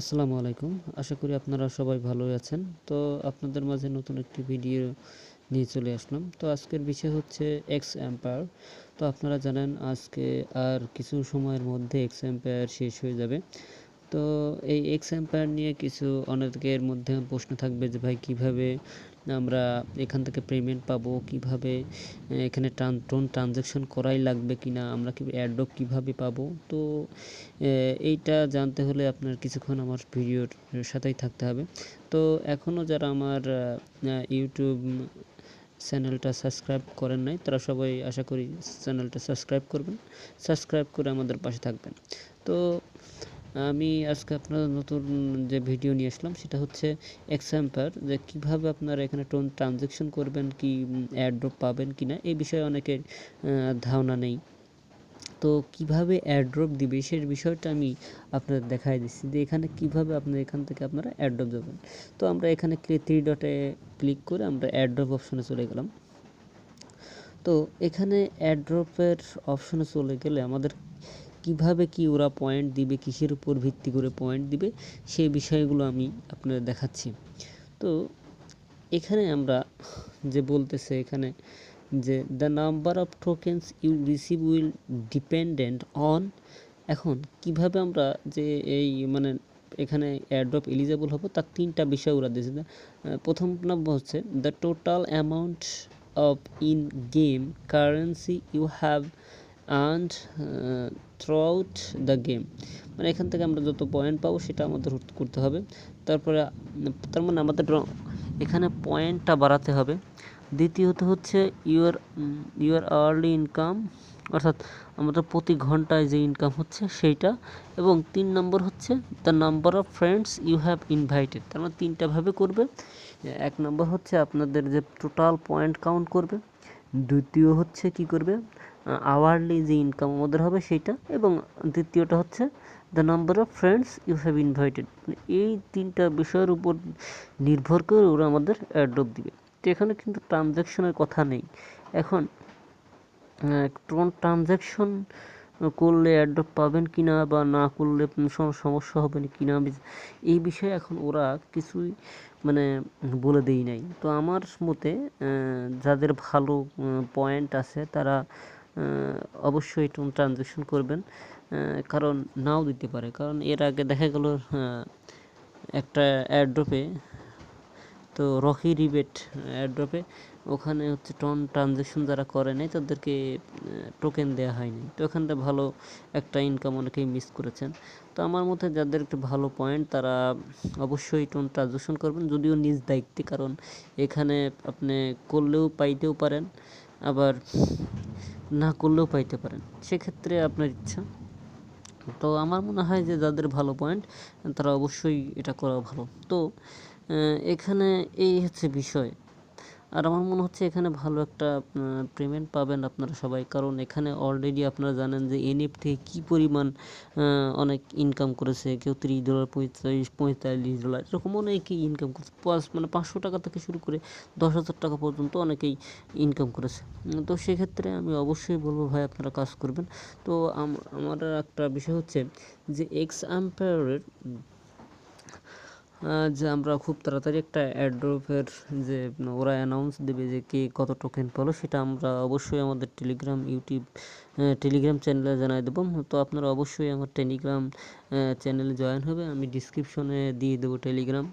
আসসালামু আলাইকুম। আশা করি আপনারা সবাই ভালোই আছেন। তো আপনাদের মাঝে নতুন একটি ভিডিও নিয়ে চলে আসলাম। তো আজকের বিষয় হচ্ছে এক্স অ্যাম্পায়ার তো আপনারা জানেন আজকে আর কিছু সময়ের মধ্যে এক্স অ্যাম্পায়ার শেষ হয়ে যাবে। তো এই এক্স অ্যাম্পায়ার নিয়ে কিছু অনেকের মধ্যে প্রশ্ন থাকবে যে, ভাই, কীভাবে আমরা এখান থেকে পেমেন্ট পাবো? কীভাবে এখানে ট্রান ট্রানজ্যাকশন করাই লাগবে কি না আমরা কি অ্যাড্রপ কীভাবে পাবো? তো এইটা জানতে হলে আপনার কিছুক্ষণ আমার ভিডিওর সাথেই থাকতে হবে। তো এখনও যারা আমার ইউটিউব চ্যানেলটা সাবস্ক্রাইব করেন নাই, তারা সবাই আশা করি চ্যানেলটা সাবস্ক্রাইব করবেন। সাবস্ক্রাইব করে আমাদের পাশে থাকবেন। তো আমি আজকে আপনার নতুন যে ভিডিও নিয়ে আসলাম, সেটা হচ্ছে এক্সাম্পার যে কীভাবে আপনারা এখানে টোন ট্রানজেকশন করবেন, কি অ্যাড্রপ পাবেন কি না এই বিষয়ে অনেকের ধারণা নেই। তো কীভাবে অ্যাড্রপ দিবে, সেই বিষয়টা আমি আপনাদের দেখাই দিচ্ছি। যে এখানে কীভাবে আপনার এখান থেকে আপনারা অ্যাড্রপ যাবেন তো আমরা এখানে থ্রি ডটে ক্লিক করে আমরা অ্যাড্রপ অপশনে চলে গেলাম। তো এখানে অ্যাড্রপের অপশনে চলে গেলে আমাদের কীভাবে কি ওরা পয়েন্ট দিবে, কিসের উপর ভিত্তি করে পয়েন্ট দিবে, সেই বিষয়গুলো আমি আপনাদের দেখাচ্ছি। তো এখানে আমরা যে বলতেছে এখানে যে the number of tokens you receive will dependent on এখন কীভাবে আমরা যে এই মানে এখানে অ্যাড্রপ এলিজেবল হব, তার তিনটা বিষয় ওরা দিয়েছে। প্রথম নম্বর হচ্ছে the total amount of in game currency you have and throughout the game মানে এখান থেকে আমরা যত পয়েন্ট পাবো সেটা আমাদের করতে হবে। তারপরে, তার মানে আমাদের এখানে পয়েন্টটা বাড়াতে হবে। দ্বিতীয়ত হচ্ছে ইউর ইউর আর্লি ইনকাম অর্থাৎ আমাদের প্রতি ঘন্টায় যে ইনকাম হচ্ছে সেইটা। এবং তিন নম্বর হচ্ছে the number of friends you have invited তার মানে তিনটাভাবে করবে। এক নম্বর হচ্ছে আপনাদের যে টোটাল পয়েন্ট কাউন্ট করবে। দ্বিতীয় হচ্ছে কি করবে? আওয়ারলি যে ইনকাম আমাদের হবে সেইটা এবং দ্বিতীয়টা হচ্ছে the number of friends you have invited এই তিনটা বিষয়ের উপর নির্ভর করে ওরা আমাদের অ্যাড্রপ দিবে। তো এখানে কিন্তু ট্রানজ্যাকশনের কথা নেই। এখন ট্রানজ্যাকশন করলে অ্যাড্রপ পাবেন কি না বা না করলে সমস্যা হবে না কি না এই বিষয়ে এখন ওরা কিছুই মানে বলে দেই নাই। তো আমার মতে যাদের ভালো পয়েন্ট আছে তারা অবশ্যই ট্রানজ্যাকশন করবেন কারণ নাও দিতে পারে। কারণ এর আগে দেখা গেল একটা অ্যাড্রপে তো রকি রিবেট অ্যাড্রপে ওখানে হচ্ছে টন ট্রানজ্যাকশন যারা করে নাই, তাদেরকে টোকেন দেওয়া হয়নি। তো ওখানটা ভালো একটা ইনকাম অনেকেই মিস করেছেন। তো আমার মতে যাদের একটু ভালো পয়েন্ট তারা অবশ্যই টোন ট্রানজ্যাকশন করবেন, যদিও নিজ দায়িত্বে, কারণ এখানে আপনি করলেও পাইতেও পারেন, আবার না করলেও পাইতে পারেন। সেক্ষেত্রে আপনার ইচ্ছা। তো আমার মনে হয় যে যাদের ভালো পয়েন্ট তারা অবশ্যই এটা করা ভালো। তো এখানে এই হচ্ছে বিষয়। আর আমার মনে হচ্ছে এখানে ভালো একটা পেমেন্ট পাবেন আপনারা সবাই। কারণ এখানে অলরেডি আপনারা জানেন যে এনএফ থেকে কী পরিমাণ অনেক ইনকাম করেছে। কেউ ত্রিশ ডলার পঁয়তাল্লিশ পঁয়তাল্লিশ ডলার এরকম অনেকেই ইনকাম করেছে। পাঁচ মানে পাঁচশো টাকা থেকে শুরু করে দশ হাজার টাকা পর্যন্ত অনেকেই ইনকাম করেছে। তো সেক্ষেত্রে আমি অবশ্যই বলব ভাই, আপনারা কাজ করবেন। তো আমার একটা বিষয় হচ্ছে যে এক্স আম্পায়ারের যে আমরা খুব তাড়াতাড়ি একটা অ্যাড্রপের যে ওরা অ্যানাউন্স দেবে যে কে কত টোকেন পেল, সেটা আমরা অবশ্যই আমাদের টেলিগ্রাম ইউটিউব টেলিগ্রাম চ্যানেলে জানাই দেবো। তো আপনারা অবশ্যই আমার টেলিগ্রাম চ্যানেলে জয়েন হবে। আমি ডিসক্রিপশনে দিয়ে দেবো টেলিগ্রাম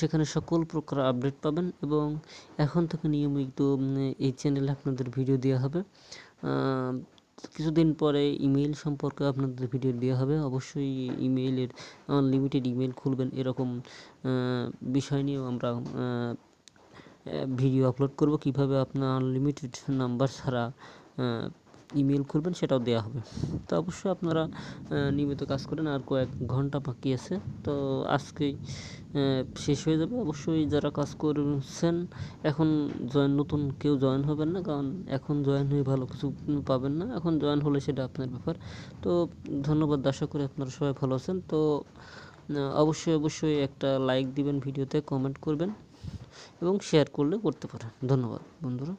সেখানে সকল প্রকার আপডেট পাবেন এবং এখন থেকে নিয়মিত এই চ্যানেলে আপনাদের ভিডিও দেওয়া হবে। কিছুদিন পরে ইমেইল সম্পর্কে আপনাদের ভিডিও দেওয়া হবে। অবশ্যই ইমেইলের আনলিমিটেড ইমেইল খুলবেন এরকম বিষয় নিয়েও আমরা ভিডিও আপলোড করব। কীভাবে আপনার আনলিমিটেড নাম্বার ছাড়া ইমেল খুলবেন, সেটাও দেওয়া হবে। তো অবশ্যই আপনারা নিয়মিত কাজ করেন, আর কয়েক ঘণ্টা বাকি আছে। তো আজকেই শেষ হয়ে যাবে। অবশ্যই যারা কাজ করছেন, এখন জয়েন, নতুন কেউ জয়েন হবেন না, কারণ এখন জয়েন হয়ে ভালো কিছু পাবেন না। এখন জয়েন হলে সেটা আপনার ব্যাপার। তো ধন্যবাদ, আশা করি আপনারা সবাই ভালো আছেন। তো অবশ্যই অবশ্যই একটা লাইক দিবেন ভিডিওতে, কমেন্ট করবেন এবং শেয়ার করলে করতে পারেন। ধন্যবাদ, বন্ধুরা।